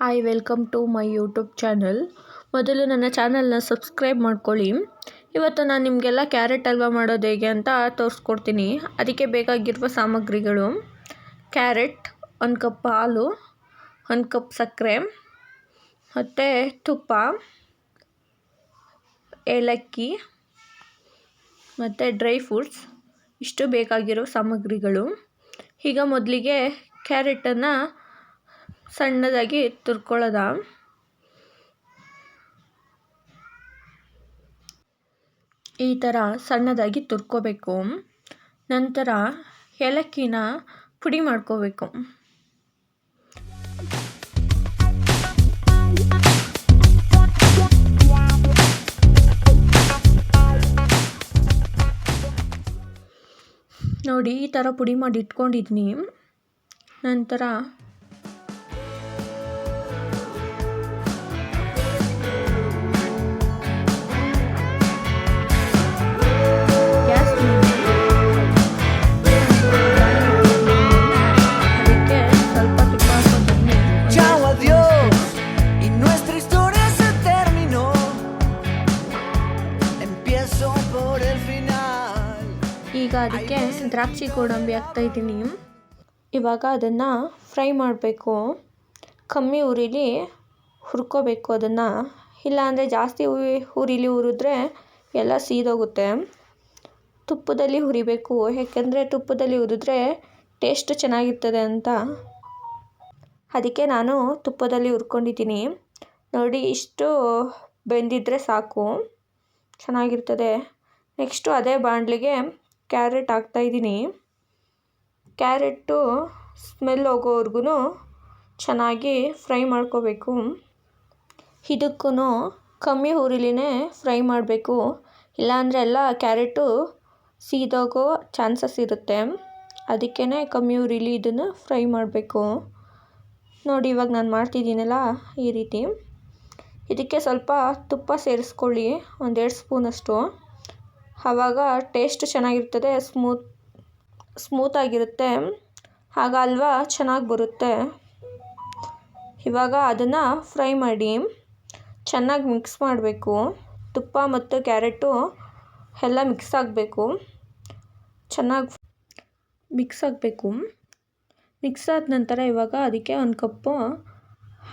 Hi welcome to my YouTube channel ಮೊದಲು ನನ್ನ ಚಾನಲ್ನ ಸಬ್ಸ್ಕ್ರೈಬ್ ಮಾಡ್ಕೊಳ್ಳಿ. ಇವತ್ತು ನಾನು ನಿಮಗೆಲ್ಲ ಕ್ಯಾರೆಟ್ ಹಲ್ವಾ ಮಾಡೋದು ಹೇಗೆ ಅಂತ ತೋರಿಸ್ಕೊಡ್ತೀನಿ. ಅದಕ್ಕೆ ಬೇಕಾಗಿರುವ ಸಾಮಗ್ರಿಗಳು. ಕ್ಯಾರೆಟ್ ಒಂದು ಕಪ್ ಹಾಲು, ಒಂದು ಕಪ್ ಸಕ್ಕರೆ, ಮತ್ತು ತುಪ್ಪ, ಏಲಕ್ಕಿ, ಮತ್ತು ಡ್ರೈ ಫ್ರೂಟ್ಸ್ ಇಷ್ಟು ಬೇಕಾಗಿರೋ ಸಾಮಗ್ರಿಗಳು. ಈಗ ಮೊದಲಿಗೆ ಕ್ಯಾರೆಟನ್ನು ಸಣ್ಣದಾಗಿ ತುರ್ಕೊಳ್ಳೋದ? ಈ ಥರ ಸಣ್ಣದಾಗಿ ತುರ್ಕೋಬೇಕು. ನಂತರ ಏಲಕ್ಕಿನ ಪುಡಿ ಮಾಡ್ಕೋಬೇಕು. ನೋಡಿ, ಈ ಥರ ಪುಡಿ ಮಾಡಿ ಇಟ್ಕೊಂಡಿದ್ನಿ. ನಂತರ ಅದಕ್ಕೆ ದ್ರಾಕ್ಷಿ ಗೋಡಂಬಿ ಹಾಕ್ತಾ ಇದ್ದೀನಿ. ಇವಾಗ ಅದನ್ನು ಫ್ರೈ ಮಾಡಬೇಕು. ಕಮ್ಮಿ ಉರಿಲಿ ಹುರ್ಕೋಬೇಕು ಅದನ್ನು. ಇಲ್ಲಾಂದರೆ ಜಾಸ್ತಿ ಉರಿ ಉರಿಲಿ ಹುರಿದ್ರೆ ಎಲ್ಲ ಸೀದೋಗುತ್ತೆ. ತುಪ್ಪದಲ್ಲಿ ಹುರಿಬೇಕು. ಏಕೆಂದರೆ ತುಪ್ಪದಲ್ಲಿ ಹುರಿದ್ರೆ ಟೇಸ್ಟ್ ಚೆನ್ನಾಗಿರ್ತದೆ ಅಂತ. ಅದಕ್ಕೆ ನಾನು ತುಪ್ಪದಲ್ಲಿ ಹುರ್ಕೊಂಡಿದ್ದೀನಿ. ನೋಡಿ, ಇಷ್ಟು ಬೆಂದಿದ್ದರೆ ಸಾಕು. ಚೆನ್ನಾಗಿರ್ತದೆ. ನೆಕ್ಸ್ಟು ಅದೇ ಬಾಣಲಿಗೆ ಕ್ಯಾರೆಟ್ ಹಾಕ್ತಾಯಿದ್ದೀನಿ ಕ್ಯಾರೆಟ್ಟು ಸ್ಮೆಲ್ ಹೋಗೋವರೆಗೂ ಚೆನ್ನಾಗಿ ಫ್ರೈ ಮಾಡ್ಕೋಬೇಕು. ಇದಕ್ಕೂ ಕಮ್ಮಿ ಉರಿಲಿನೇ ಫ್ರೈ ಮಾಡಬೇಕು. ಇಲ್ಲಾಂದರೆ ಎಲ್ಲ ಕ್ಯಾರೆಟು ಸೀದೋಗೋ ಚಾನ್ಸಸ್ ಇರುತ್ತೆ. ಅದಕ್ಕೇ ಕಮ್ಮಿ ಉರಿಲಿ ಇದನ್ನು ಫ್ರೈ ಮಾಡಬೇಕು. ನೋಡಿ, ಇವಾಗ ನಾನು ಮಾಡ್ತಿದ್ದೀನಲ್ಲ ಈ ರೀತಿ. ಇದಕ್ಕೆ ಸ್ವಲ್ಪ ತುಪ್ಪ ಸೇರಿಸ್ಕೊಳ್ಳಿ, ಒಂದೆರಡು ಸ್ಪೂನಷ್ಟು. ಆವಾಗ ಟೇಸ್ಟ್ ಚೆನ್ನಾಗಿರ್ತದೆ ಸ್ಮೂತ್ ಸ್ಮೂತಾಗಿರುತ್ತೆ ಆಗ ಹಲ್ವಾ ಚೆನ್ನಾಗಿ ಬರುತ್ತೆ. ಇವಾಗ ಅದನ್ನು ಫ್ರೈ ಮಾಡಿ, ಚೆನ್ನಾಗಿ ಮಿಕ್ಸ್ ಮಾಡಬೇಕು. ತುಪ್ಪ ಮತ್ತು ಕ್ಯಾರೆಟು ಎಲ್ಲ ಮಿಕ್ಸ್ ಆಗಬೇಕು. ಚೆನ್ನಾಗಿ ಮಿಕ್ಸ್ ಆಗಬೇಕು. ಮಿಕ್ಸ್ ಆದ ನಂತರ ಇವಾಗ ಅದಕ್ಕೆ ಒಂದು ಕಪ್ಪು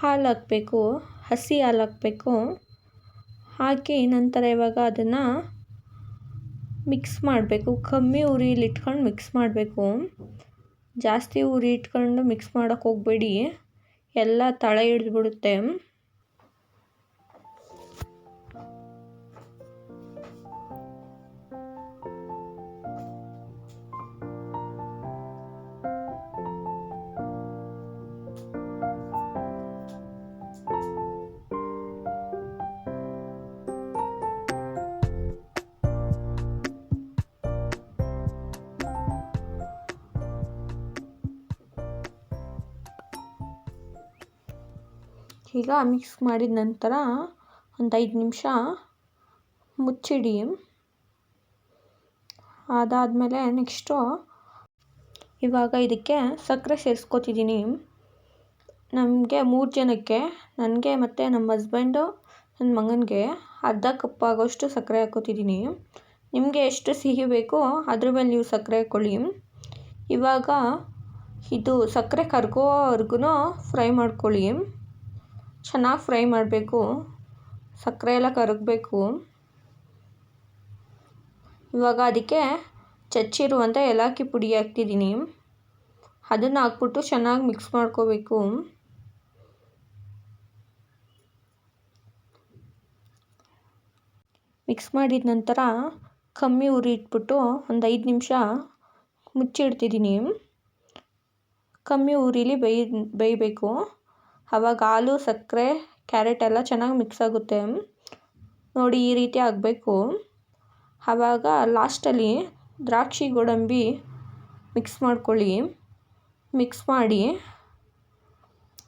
ಹಾಲು ಹಾಕಬೇಕು. ಹಸಿ ಹಾಲು ಹಾಕಬೇಕು. ಹಾಕಿ ನಂತರ ಇವಾಗ ಅದನ್ನು ಮಿಕ್ಸ್ ಮಾಡಬೇಕು. ಕಮ್ಮಿ ಉರಿಲಿ ಇಟ್ಕೊಂಡು ಮಿಕ್ಸ್ ಮಾಡಬೇಕು. ಜಾಸ್ತಿ ಉರಿ ಇಟ್ಕೊಂಡು ಮಿಕ್ಸ್ ಮಾಡೋಕ್ಕೆ ಹೋಗಬೇಡಿ. ಎಲ್ಲ ತಳ ಹಿಡಿದ್ಬಿಡುತ್ತೆ ಈಗ ಮಿಕ್ಸ್ ಮಾಡಿದ ನಂತರ ಒಂದು ಐದು ನಿಮಿಷ ಮುಚ್ಚಿಡಿ. ಅದಾದಮೇಲೆ ನೆಕ್ಸ್ಟು ಇವಾಗ ಇದಕ್ಕೆ ಸಕ್ಕರೆ ಸೇರಿಸ್ಕೊತಿದ್ದೀನಿ ನಮಗೆ ಮೂರು ಜನಕ್ಕೆ, ನನಗೆ ಮತ್ತು ನಮ್ಮ ಹಸ್ಬೆಂಡು ನನ್ನ ಮಗನಿಗೆ ಅರ್ಧ ಕಪ್ ಆಗೋಷ್ಟು ಸಕ್ಕರೆ ಹಾಕ್ಕೋತಿದ್ದೀನಿ ನಿಮಗೆ ಎಷ್ಟು ಸಿಹಿ ಬೇಕೋ ಅದ್ರ ಮೇಲೆ ನೀವು ಸಕ್ಕರೆ ಹಾಕ್ಕೊಳ್ಳಿ ಇವಾಗ ಇದು ಸಕ್ಕರೆ ಕರ್ಗೋವರೆಗೂ ಫ್ರೈ ಮಾಡ್ಕೊಳ್ಳಿ. ಚೆನ್ನಾಗಿ ಫ್ರೈ ಮಾಡಬೇಕು. ಸಕ್ಕರೆ ಎಲ್ಲ ಕರಗಬೇಕು. ಇವಾಗ ಅದಕ್ಕೆ ಚಚ್ಚಿರುವಂಥ ಏಲಕ್ಕಿ ಪುಡಿ ಹಾಕ್ತಿದ್ದೀನಿ. ಅದನ್ನು ಹಾಕ್ಬಿಟ್ಟು ಚೆನ್ನಾಗಿ ಮಿಕ್ಸ್ ಮಾಡ್ಕೋಬೇಕು. ಮಿಕ್ಸ್ ಮಾಡಿದ ನಂತರ ಕಮ್ಮಿ ಉರಿ ಇಟ್ಬಿಟ್ಟು ಒಂದು ಐದು ನಿಮಿಷ ಮುಚ್ಚಿಡ್ತಿದ್ದೀನಿ. ಕಮ್ಮಿ ಉರಿಲಿ ಬೇಯ, ಬೇಯಬೇಕು. ಆವಾಗ ಹಾಲು ಸಕ್ಕರೆ, ಕ್ಯಾರೆಟ್ ಎಲ್ಲ ಚೆನ್ನಾಗಿ ಮಿಕ್ಸ್ ಆಗುತ್ತೆ. ನೋಡಿ ಈ ರೀತಿ ಆಗಬೇಕು. ಆವಾಗ ಲಾಸ್ಟಲ್ಲಿ ದ್ರಾಕ್ಷಿ ಗೋಡಂಬಿ ಮಿಕ್ಸ್ ಮಾಡ್ಕೊಳ್ಳಿ. ಮಿಕ್ಸ್ ಮಾಡಿ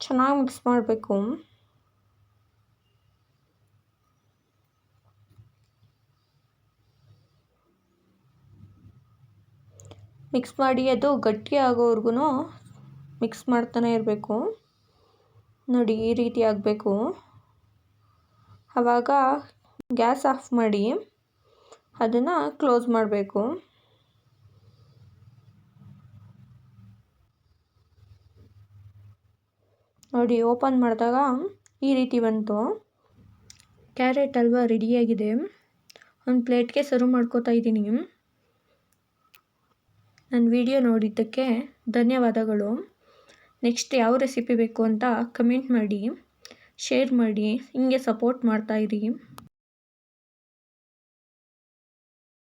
ಚೆನ್ನಾಗಿ ಮಿಕ್ಸ್ ಮಾಡಬೇಕು. ಮಿಕ್ಸ್ ಮಾಡಿ ಅದು ಗಟ್ಟಿ ಆಗೋವರೆಗೂ ಮಿಕ್ಸ್ ಮಾಡ್ತಾನೆ ಇರಬೇಕು. ನೋಡಿ ಈ ರೀತಿ ಆಗಬೇಕು. ಆವಾಗ ಗ್ಯಾಸ್ ಆಫ್ ಮಾಡಿ ಅದನ್ನು ಕ್ಲೋಸ್ ಮಾಡಬೇಕು. ನೋಡಿ ಓಪನ್ ಮಾಡಿದಾಗ ಈ ರೀತಿ ಬಂತು. ಕ್ಯಾರೆಟ್ ಹಲ್ವ ರೆಡಿಯಾಗಿದೆ ಒಂದು ಪ್ಲೇಟ್ಗೆ ಸರ್ವ್ ಮಾಡ್ಕೋತಾ ಇದ್ದೀನಿ. ನನ್ನ ವಿಡಿಯೋ ನೋಡಿದ್ದಕ್ಕೆ ಧನ್ಯವಾದಗಳು. ನೆಕ್ಸ್ಟ್ ಯಾವ ರೆಸಿಪಿ ಬೇಕು ಅಂತ ಕಮೆಂಟ್ ಮಾಡಿ ಶೇರ್ ಮಾಡಿ ಹಿಂಗೆ ಸಪೋರ್ಟ್ ಮಾಡ್ತಾಯಿರಿ